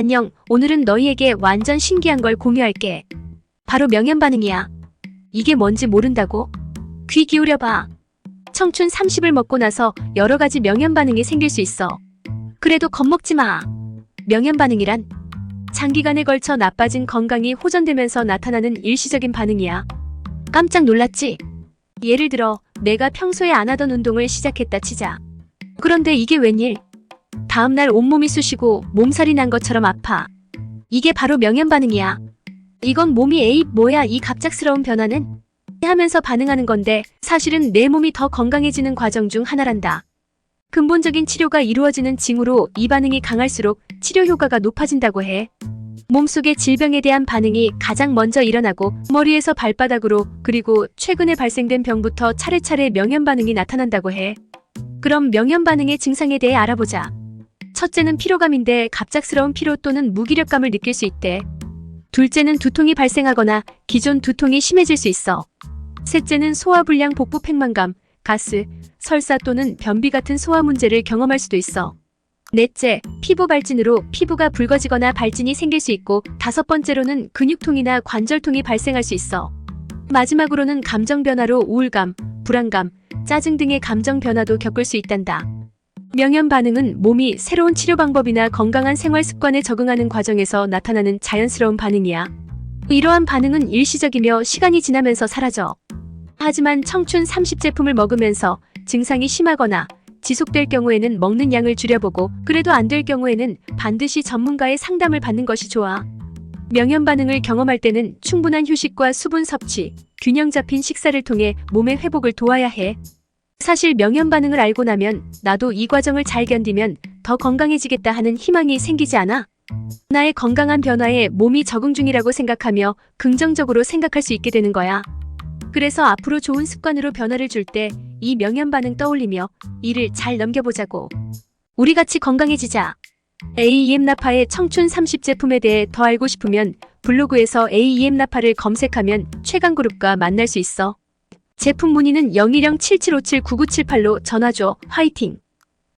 안녕, 오늘은 너희에게 완전 신기한 걸 공유할게. 바로 명현 반응이야. 이게 뭔지 모른다고? 귀 기울여봐. 청춘 30을 먹고 나서 여러 가지 명현 반응이 생길 수 있어. 그래도 겁먹지 마. 명현 반응이란 장기간에 걸쳐 나빠진 건강이 호전되면서 나타나는 일시적인 반응이야. 깜짝 놀랐지? 예를 들어, 내가 평소에 안 하던 운동을 시작했다 치자. 그런데 이게 웬일? 다음날 온몸이 쑤시고 몸살이 난 것처럼 아파. 이게 바로 명현 반응이야. 이건 몸이 에이 뭐야 이 갑작스러운 변화는? 하면서 반응하는 건데 사실은 내 몸이 더 건강해지는 과정 중 하나란다. 근본적인 치료가 이루어지는 징후로 이 반응이 강할수록 치료 효과가 높아진다고 해. 몸속의 질병에 대한 반응이 가장 먼저 일어나고 머리에서 발바닥으로 그리고 최근에 발생된 병부터 차례차례 명현 반응이 나타난다고 해. 그럼 명현 반응의 증상에 대해 알아보자. 첫째는 피로감인데 갑작스러운 피로 또는 무기력감을 느낄 수 있대. 둘째는 두통이 발생하거나 기존 두통이 심해질 수 있어. 셋째는 소화불량 복부 팽만감, 가스, 설사 또는 변비 같은 소화 문제를 경험할 수도 있어. 넷째, 피부 발진으로 피부가 붉어지거나 발진이 생길 수 있고 다섯 번째로는 근육통이나 관절통이 발생할 수 있어. 마지막으로는 감정 변화로 우울감, 불안감, 짜증 등의 감정 변화도 겪을 수 있단다. 명현 반응은 몸이 새로운 치료 방법이나 건강한 생활 습관에 적응하는 과정에서 나타나는 자연스러운 반응이야. 이러한 반응은 일시적이며 시간이 지나면서 사라져. 하지만 청춘 30 제품을 먹으면서 증상이 심하거나 지속될 경우에는 먹는 양을 줄여보고 그래도 안 될 경우에는 반드시 전문가의 상담을 받는 것이 좋아. 명현 반응을 경험할 때는 충분한 휴식과 수분 섭취, 균형 잡힌 식사를 통해 몸의 회복을 도와야 해. 사실 명현 반응을 알고 나면 나도 이 과정을 잘 견디면 더 건강해지겠다 하는 희망이 생기지 않아? 나의 건강한 변화에 몸이 적응 중이라고 생각하며 긍정적으로 생각할 수 있게 되는 거야. 그래서 앞으로 좋은 습관으로 변화를 줄 때 이 명현 반응 떠올리며 이를 잘 넘겨보자고. 우리 같이 건강해지자. AEM 나파의 청춘 30 제품에 대해 더 알고 싶으면 블로그에서 AEM 나파를 검색하면 최강그룹과 만날 수 있어. 제품 문의는 010-7757-9978로 전화 줘. 화이팅!